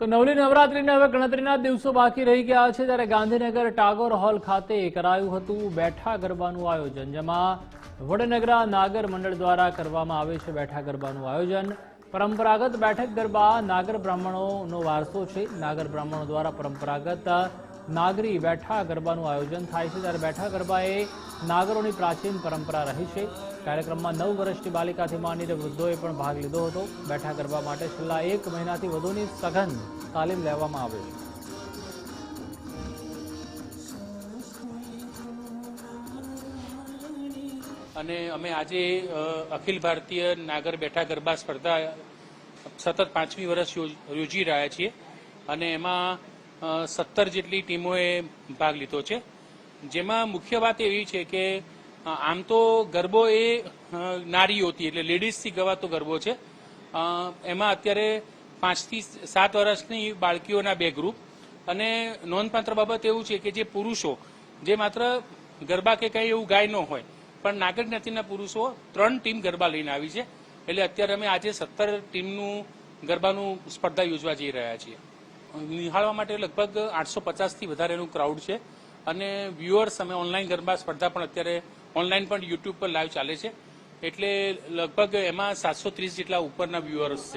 તો નવલી નવરાત્રીને હવે ગણતરીના દિવસો બાકી રહી ગયા છે ત્યારે ગાંધીનગર ટાગોર હોલ ખાતે કરાયું હતું બેઠા ગરબાનું આયોજન, જેમાં વડનગરા નાગર મંડળ દ્વારા કરવામાં આવે છે બેઠા ગરબાનું આયોજન. પરંપરાગત બેઠક ગરબા નાગર બ્રાહ્મણોનો વારસો છે. નાગર બ્રાહ્મણો દ્વારા પરંપરાગત નાગરી બેઠા ગરબાનું આયોજન થાય છે. ત્યારે બેઠા ગરબા એ નાગરોની પ્રાચીન પરંપરા રહી છે. કાર્યક્રમમાં નવ વર્ષની બાલિકાથી માંડીને વૃદ્ધોએ પણ ભાગ લીધો હતો. બેઠા ગરબા માટે છેલ્લા એક મહિનાથી વધુની સઘન તાલીમ લેવામાં આવે છે. અને અમે આજે અખિલ ભારતીય નાગર બેઠા ગરબા સ્પર્ધા સતત પાંચમી વર્ષ યોજી રહ્યા છીએ. અને એમાં સત્તર જેટલી ટીમોએ ભાગ લીધો છે. જેમાં મુખ્ય વાત એવી છે કે આમ તો ગરબો એ નારી નારીઓથી એટલે લેડીઝથી ગવાતો ગરબો છે. એમાં અત્યારે પાંચથી સાત વર્ષની બાળકીઓના બે ગ્રુપ. અને નોંધપાત્ર બાબત એવું છે કે જે પુરુષો, જે માત્ર ગરબા કે કંઈ એવું ગાય ન હોય, પણ નાગર જ્ઞાતિના પુરુષો ત્રણ ટીમ ગરબા લઈને આવી છે. એટલે અત્યારે અમે આજે સત્તર ટીમનું ગરબાનું સ્પર્ધા યોજવા જઈ રહ્યા છીએ. નિહાળવા માટે લગભગ આઠસો પચાસથી વધારેનું ક્રાઉડ છે. અને વ્યુઅર્સ અમે ઓનલાઈન ગરબા સ્પર્ધા પણ અત્યારે ઓનલાઈન પણ યુટ્યુબ પર લાઈવ ચાલે છે. એટલે લગભગ એમાં સાતસો ત્રીસ જેટલા ઉપરના વ્યુઅર્સ છે.